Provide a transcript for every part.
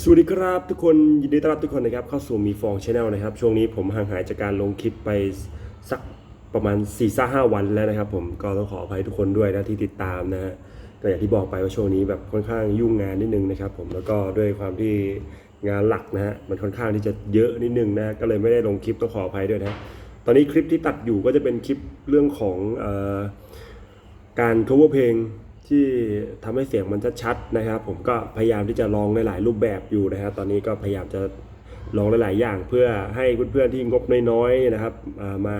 สวัสดีครับทุกคนยินดีต้อนรับทุกคนนะครับเข้าสู่มีฟองชาแนลนะครับ ช่วงนี้ผมห่างหายจากการลงคลิปไปสักประมาณ4ี่ห้าวันแล้วนะครับ ผมก็ต้องขออภัยทุกคนด้วยนะที่ติดตามนะฮะก็อย่างที่บอกไปว่าช่วงนี้แบบค่อนข้างยุ่งงานนิดนึงนะครับ ผมแล้วก็ด้วยความที่งานหลักนะฮะมันค่อนข้างที่จะเยอะนิดนึงนะก็เลยไม่ได้ลงคลิปต้องขออภัยด้วยนะตอนนี้คลิปที่ตัดอยู่ก็จะเป็นคลิปเรื่องของออการ cover เพลง ที่ทำให้เสียงมันชัดๆนะครับ ผมก็พยายามที่จะลองหลายๆรูปแบบอยู่นะครับตอนนี้ก็พยายามจะลองหลาย ๆ อย่าง เพื่อให้เพื่อนๆที่งบน้อยๆนะครับมา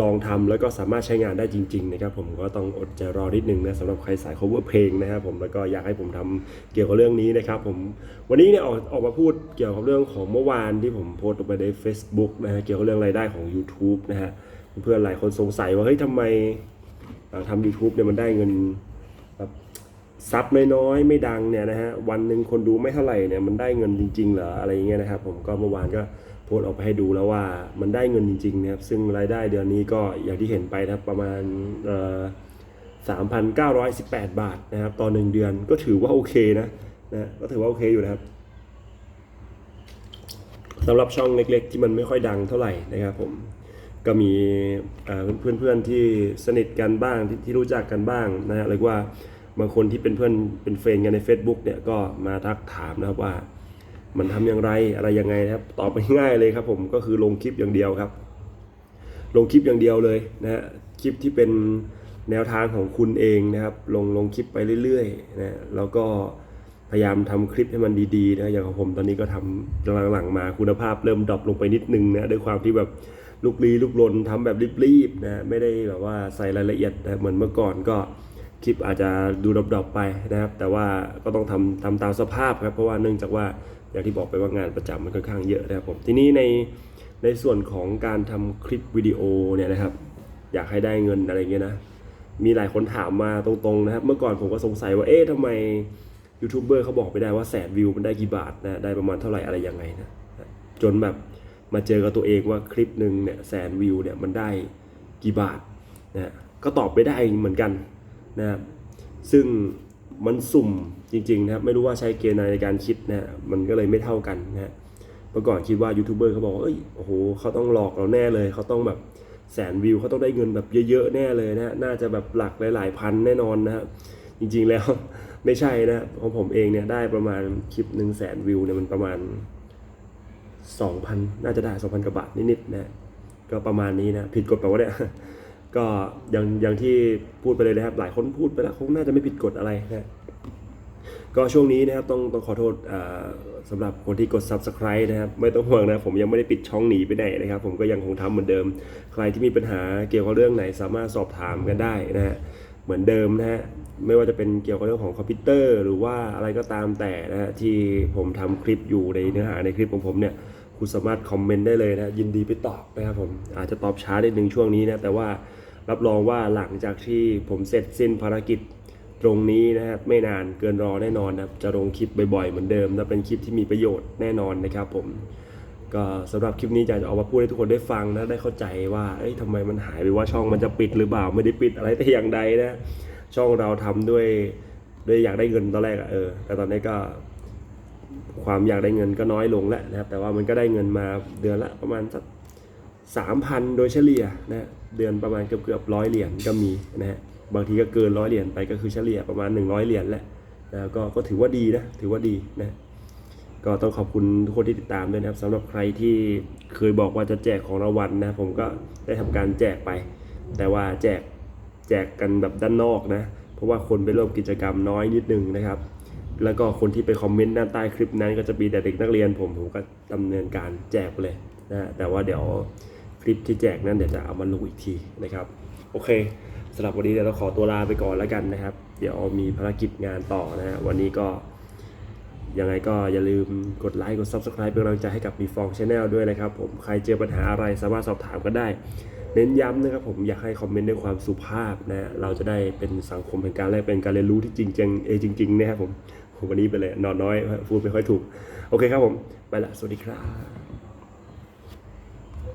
ลองทำแล้วก็สามารถใช้งานได้จริง ๆ นะครับ ผมก็ต้องอดใจรอนิดนึงนะสำหรับใครสาย cover เพลงนะครับ ผมแล้วก็อยากให้ผมทำเกี่ยวกับเรื่องนี้นะครับ ผมวันนี้เนี่ยออกออกมาพูดเกี่ยวกับเรื่องของเมื่อวานที่ผมโพสต์ลงไปใน Facebook นะฮะเกี่ยวกับเรื่องรายได้ของ YouTube นะฮะเพื่อนๆหลายคนสงสัยว่าเฮ้ยทำไม ทำ YouTube เนี่ยมันได้เงินแบบซับน้อยๆ ไม่ดังเนี่ยนะฮะวันหนึ่งคนดูไม่เท่าไหร่เนี่ยมันได้เงินจริงๆเหรออะไรอย่างเงี้ยนะครับผมก็เมื่อวานก็โพสต์ออกไปให้ดูแล้วว่ามันได้เงินจริงๆนะครับซึ่งรายได้เดือนนี้ก็อย่างที่เห็นไปนะครับประมาณเอ่อ3,918 บาทนะครับต่อหนึ่งเดือนก็ถือว่าโอเคนะนะก็ถือว่าโอเคอยู่นะครับสำหรับช่องเล็กๆ ที่มันไม่ค่อยดังเท่าไหร่นะครับผม ก็มีเอ่อเพื่อนๆที่สนิทกันบ้างที่ที่รู้จักกันบ้างนะฮะเรียกว่าบางคนที่เป็นเพื่อนเป็นเฟรนกันใน Facebook เนี่ยก็มาทักถามนะครับว่า มันทำอย่างไรอะไรยังไงนะครับตอบไปง่ายเลยครับผมก็คือลงคลิปอย่างเดียวครับ ลงคลิปอย่างเดียวเลยนะฮะคลิปที่เป็นแนวทางของคุณเองนะครับ ลงลงคลิปไปเรื่อยๆนะแล้วก็พยายามทำคลิปให้มันดีๆนะอย่างของผมตอนนี้ก็ทำหลังๆมาคุณภาพเริ่มดรอปลงไปนิดนึงนะด้วยความที่แบบ ลุกลี้ลุกลนทำแบบรีบๆนะไม่ได้แบบว่าใส่รายละเอียดนะเหมือนเมื่อก่อนก็คลิปอาจจะดูดรอปๆไปนะครับ แต่ว่าก็ต้องทำทำตามสภาพครับเพราะว่าเนื่องจากว่าอย่างที่บอกไปว่างานประจำมันค่อนข้างเยอะนะครับผมทีนี้ในในส่วนของการทำคลิปวิดีโอเนี่ยนะครับ อยากให้ได้เงินอะไรเงี้ยนะมีหลายคนถามมาตรงๆนะครับ เมื่อก่อนผมก็สงสัยว่าเอ๊ะทำไมยูทูบเบอร์เขาบอกไม่ได้ว่าแสนวิวมันได้กี่บาทนะได้ประมาณเท่าไหร่อะไรยังไงนะจนแบบ มาเจอกับตัวเองว่าคลิปหนึ่งเนี่ยแสนวิวเนี่ยมันได้กี่บาทนะก็ตอบไม่ได้เหมือนกันนะครับซึ่งมันสุ่มจริงๆนะครับไม่รู้ว่าใช้เกณฑ์อะไรในการคิดนะมันก็เลยไม่เท่ากันนะเมื่อก่อนคิดว่ายูทูบเบอร์เขาบอกว่าเอ้ยโอ้โหเขาต้องหลอกเราแน่เลยเขาต้องแบบแสนวิวเขาต้องได้เงินแบบเยอะๆแน่เลยนะน่าจะแบบหลักหลายๆพันแน่นอนนะครับจริงๆแล้วไม่ใช่นะของผมเองเนี่ยได้ประมาณคลิปหนึ่งแสนวิวเนี่ยมันประมาณ 2,000 น่าจะได้ 2,000 กว่าบาทนิดๆนะก็ประมาณนี้นะ ผิดกฎแปลว่าเนี่ยก็อย่างอย่างที่พูดไปเลยนะครับ หลายคนพูดไปแล้วคงน่าจะไม่ผิดกฎอะไรนะก็ช่วงนี้นะครับต้องต้องขอโทษอ่าสำหรับคนที่กด subscribe นะครับ ไม่ต้องห่วงนะผมยังไม่ได้ปิดช่องหนีไปไหนนะครับ ผมก็ยังคงทำเหมือนเดิม ใครที่มีปัญหาเกี่ยวกับเรื่องไหนสามารถสอบถามกันได้นะฮะเหมือนเดิมนะฮะไม่ว่าจะเป็นเกี่ยวกับเรื่องของคอมพิวเตอร์ หรือว่าอะไรก็ตามแต่นะฮะที่ผมทำคลิปอยู่ในเนื้อหาในคลิปของผมเนี่ย คุณสามารถคอมเมนต์ได้เลยนะ ยินดีไปตอบนะครับผม อาจจะตอบช้านิดนึงช่วงนี้นะ แต่ว่ารับรองว่าหลังจากที่ผมเสร็จสิ้นภารกิจตรงนี้นะครับไม่นานเกินรอแน่นอนนะครับจะลงคลิปบ่อยๆเหมือนเดิมและเป็นคลิปที่มีประโยชน์แน่นอนนะครับผมก็สำหรับคลิปนี้อยากจะเอามาพูดให้ทุกคนได้ฟังนะได้เข้าใจว่าเอ้ยทำไมมันหายไปว่าช่องมันจะปิดหรือเปล่าไม่ได้ปิดอะไรแต่อย่างใดนะช่องเราทำด้วยด้วยอยากได้เงินตอนแรกอะเออแต่ตอนนี้ก็ ความอยากได้เงินก็น้อยลงแล้วนะครับแต่ว่ามันก็ได้เงินมาเดือนละประมาณสักสามพันโดยเฉลี่ยนะเดือนประมาณเกือบเกือบร้อยเหรียญก็มีนะฮะบางทีก็เกินร้อยเหรียญไปก็คือเฉลี่ยประมาณ 100 เหรียญแหละนะก็ก็ถือว่าดีนะถือว่าดีนะก็ต้องขอบคุณทุกคนที่ติดตามด้วยนะครับสำหรับใครที่เคยบอกว่าจะแจกของรางวัลนะผมก็ได้ทำการแจกไป แต่ว่าแจกแจกกันแบบด้านนอกนะเพราะว่าคนไปร่วมกิจกรรมน้อยนิดนึงนะครับ แล้วก็คนที่ไปคอมเมนต์ด้านใต้คลิปนั้น ก็จะมีแต่เด็กนักเรียนผมผมก็ดำเนินการแจกไปเลยนะแต่ว่าเดี๋ยวคลิปที่แจกนั้นเดี๋ยวจะเอามาลงอีกทีนะครับ โอเคสำหรับวันนี้เดี๋ยวเราขอตัวลาไปก่อนแล้วกันนะครับ เดี๋ยวมีภารกิจงานต่อนะฮะวันนี้ก็ยังไงก็อย่าลืมกดไลค์กด Subscribe เป็นกำลังใจให้กับมีฟองชาแนลด้วยนะครับผมใครเจอปัญหาอะไรสามารถสอบถามกันได้ เน้นย้ำนะครับผมอยากให้คอมเมนต์ด้วยความสุภาพนะเราจะได้เป็นสังคมแห่งการแลกเป็นการเรียนรู้ที่จริงจังเออจริงๆนะครับผม วันนี้ไปเลยนอนน้อยพูดไม่ค่อยถูก โอเคครับผม ไปละ สวัสดีครับ